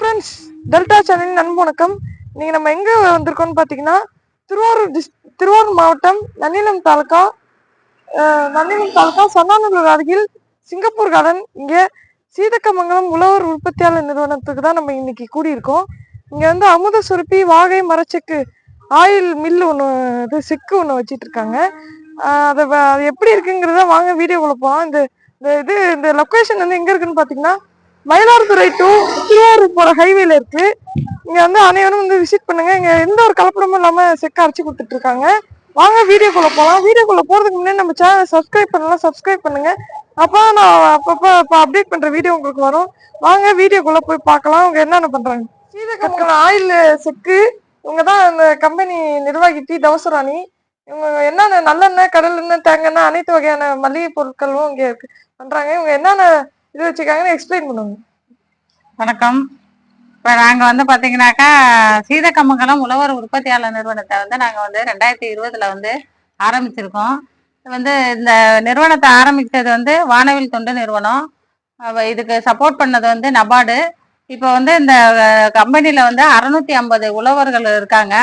Friends delta channel நண்பு வணக்கம். இன்னைக்கு நம்ம எங்க வந்திருக்கோம்னு பார்த்தீங்கன்னா திருவாரூர் டிஸ் திருவாரூர் மாவட்டம் நன்னிலம் தாலுகா நன்னிலம் தாலுகா சன்னாநல்லூர் அருகில் சிங்கப்பூர் கார்டன் இங்கே சீதக்கமங்கலம் உழவர் உற்பத்தியாளர் நிறுவனத்துக்கு தான் நம்ம இன்னைக்கு கூடியிருக்கோம். இங்க வந்து அமுத சுரப்பி வாகை மரச்செக்கு ஆயில் மில்லு ஒன்று இது செக்கு ஒன்று வச்சிட்டு இருக்காங்க அதை அது வ- அது எப்படி இருக்குங்கிறத வாங்க வீடியோ போகலாம் இந்த இந்த இது இந்த லொக்கேஷன் வந்து எங்க இருக்குன்னு பார்த்தீங்கன்னா மயிலாடுதுறை டு திருவாரூர் போற ஹைவேல இருக்கு. இங்க வந்து அனைவரும் வந்து விசிட் பண்ணுங்க. இங்க எந்த ஒரு கலப்படமும் இல்லாம செக்க அரைச்சு கொடுத்துட்டு இருக்காங்க. வாங்க வீடியோக்குள்ளே போலாம். வீடியோக்குள்ளே போறதுக்கு முன்னாடி நம்ம சேனலை சப்ஸ்கிரைப் பண்ணலாம் சப்ஸ்கிரைப் பண்ணுங்க. அப்போ நான் அப்பப்போ இப்போ அப்டேட் பண்ற வீடியோ உங்களுக்கு வரும். வாங்க வீடியோக்குள்ளே போய் பார்க்கலாம். அவங்க என்னென்ன பண்றாங்க? சீதக்கமங்கலம் ஆயில் செக்கு. இவங்க தான் அந்த கம்பெனி நிர்வாகி டி தவசராணி. இவங்க என்னென்ன நல்லெண்ணெய் கடல் எண்ணெய் தேங்காய் அனைத்து வகையான மளிகை பொருட்களும் இங்கே இருக்கு. பண்றாங்க. இவங்க என்னென்ன இது வச்சுக்காங்கன்னு எக்ஸ்பிளைன் பண்ணுங்க. வணக்கம். இப்போ நாங்கள் வந்து பார்த்தீங்கன்னாக்கா சீதக்கம்பங்கலம் உழவர் உற்பத்தியாளர் நிறுவனத்தை வந்து நாங்கள் வந்து ரெண்டாயிரத்தி இருபதுல வந்து ஆரம்பிச்சிருக்கோம். வந்து இந்த நிறுவனத்தை ஆரம்பித்தது வந்து வானவில் தொண்டு நிறுவனம். இதுக்கு சப்போர்ட் பண்ணது வந்து நபார்டு. இப்போ வந்து இந்த கம்பெனியில் வந்து அறுநூத்தி ஐம்பது உழவர்கள் இருக்காங்க.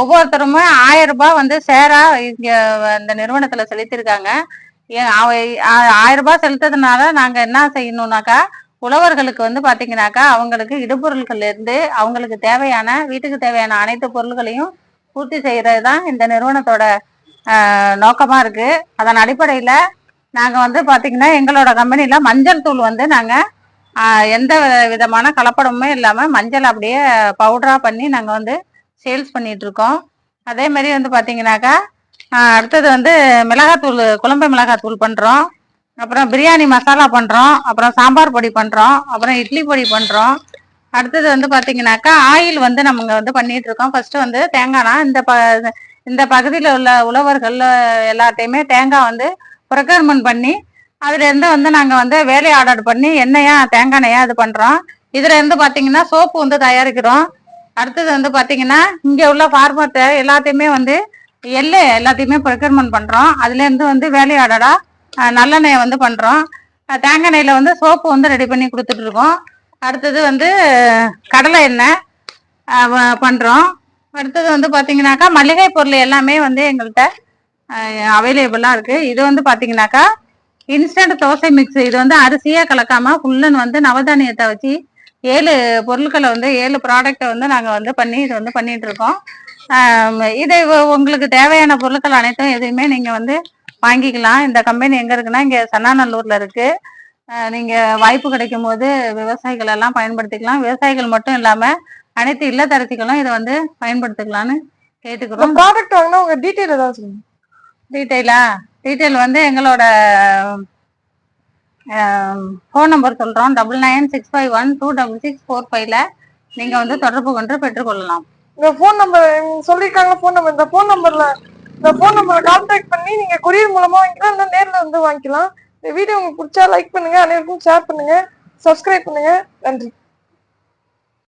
ஒவ்வொருத்தருமே ஆயிரம் ரூபாய் வந்து சேரா இங்கே இந்த நிறுவனத்தில் செலுத்தியிருக்காங்க. ஆயிரம் ரூபாய் செலுத்ததுனால நாங்கள் என்ன செய்யணும்னாக்கா உழவர்களுக்கு வந்து பாத்தீங்கன்னாக்கா அவங்களுக்கு இடுபொருள்கள் இருந்து அவங்களுக்கு தேவையான வீட்டுக்கு தேவையான அனைத்து பொருள்களையும் பூர்த்தி செய்யறது தான் இந்த நிறுவனத்தோட நோக்கமா இருக்கு. அதன் அடிப்படையில நாங்க வந்து பாத்தீங்கன்னா எங்களோட கம்பெனில மஞ்சள் தூள் வந்து நாங்க எந்த விதமான கலப்படமுமே இல்லாம மஞ்சள் அப்படியே பவுடரா பண்ணி நாங்க வந்து சேல்ஸ் பண்ணிட்டு இருக்கோம். அதே மாதிரி வந்து பாத்தீங்கன்னாக்கா அடுத்தது வந்து மிளகாத்தூள் குழம்பு மிளகாத்தூள் பண்ணுறோம் அப்புறம் பிரியாணி மசாலா பண்ணுறோம் அப்புறம் சாம்பார் பொடி பண்ணுறோம் அப்புறம் இட்லி பொடி பண்ணுறோம் அடுத்தது வந்து பாத்தீங்கன்னாக்கா ஆயில் வந்து நம்ம வந்து பண்ணிட்டு இருக்கோம். ஃபர்ஸ்ட் வந்து தேங்காய்னா இந்த ப இந்த பகுதியில் உள்ள உழவர்கள் எல்லாத்தையுமே தேங்காய் வந்து ப்ரொக்யூர்மெண்ட் பண்ணி அதுலேருந்து வந்து நாங்கள் வந்து வேலை ஆர்டர் பண்ணி எண்ணெயா தேங்காய் எண்ணெயா இது பண்ணுறோம் இதுலேருந்து இருந்து சோப்பு வந்து தயாரிக்கிறோம். அடுத்தது வந்து பார்த்தீங்கன்னா இங்கே உள்ள ஃபார்மத்தை எல்லாத்தையுமே வந்து எள்ளு எல்லாத்தையுமே ப்ரொக்யூர்மெண்ட் பண்றோம். அதுல இருந்து வந்து வேலையாடடா ஆர்டரா நல்லெண்ணெயை வந்து பண்றோம். தேங்காய் எண்ணெயில வந்து சோப்பு வந்து ரெடி பண்ணி கொடுத்துட்டு இருக்கோம். அடுத்தது வந்து கடலை எண்ணெய் பண்ணுறோம் பண்றோம். அடுத்தது வந்து பாத்தீங்கன்னாக்கா மளிகை பொருள் எல்லாமே வந்து எங்கள்கிட்ட அவைலபிளா இருக்கு. இது வந்து பாத்தீங்கன்னாக்கா இன்ஸ்டன்ட் தோசை மிக்ஸ் இது வந்து அரிசியாக கலக்காம ஃபுல்லன் வந்து நவதானியத்தை வச்சு ஏழு பொருட்களை வந்து ஏழு ப்ராடக்ட்டை வந்து நாங்க வந்து பண்ணி இது வந்து பண்ணிட்டு இருக்கோம். இது உங்களுக்கு தேவையான பொருட்கள் அனைத்தும் எதுவுமே நீங்க வந்து வாங்கிக்கலாம். இந்த கம்பெனி எங்க இருக்குன்னா இங்க சன்னாநல்லூர்ல இருக்கு. அஹ் நீங்க வாய்ப்பு கிடைக்கும் போது விவசாயிகள் எல்லாம் பயன்படுத்திக்கலாம். விவசாயிகள் மட்டும் இல்லாம அனைத்து இல்லத்தரசிகளும் இதை வந்து பயன்படுத்திக்கலாம்னு கேட்டுக்கிறோம். ப்ராடக்ட் வாங்கினா உங்க டீட்டெயில் ஏதாவது சொல்லுங்க. டீட்டெயிலா டீட்டெயில் வந்து எங்களோட ஃபோன் நம்பர் சொல்றோம். Double nine six five one two double six four ஃபைவ்ல நீங்க வந்து தொடர்பு கொண்டு பெற்றுக்கொள்ளலாம். இந்த ஃபோன் நம்பர் சொல்லியிருக்காங்க ஃபோன் நம்பர் இந்த ஃபோன் நம்பர்ல இந்த ஃபோன் நம்பரை கான்டாக்ட் பண்ணி நீங்க கொரியர் மூலமா வாங்கிக்கலாம் இல்லை நேர்ல வந்து வாங்கிக்கலாம். இந்த வீடியோ உங்களுக்கு பிடிச்சா லைக் பண்ணுங்க அனைவருக்கும் ஷேர் பண்ணுங்க சப்ஸ்கிரைப் பண்ணுங்க. நன்றி.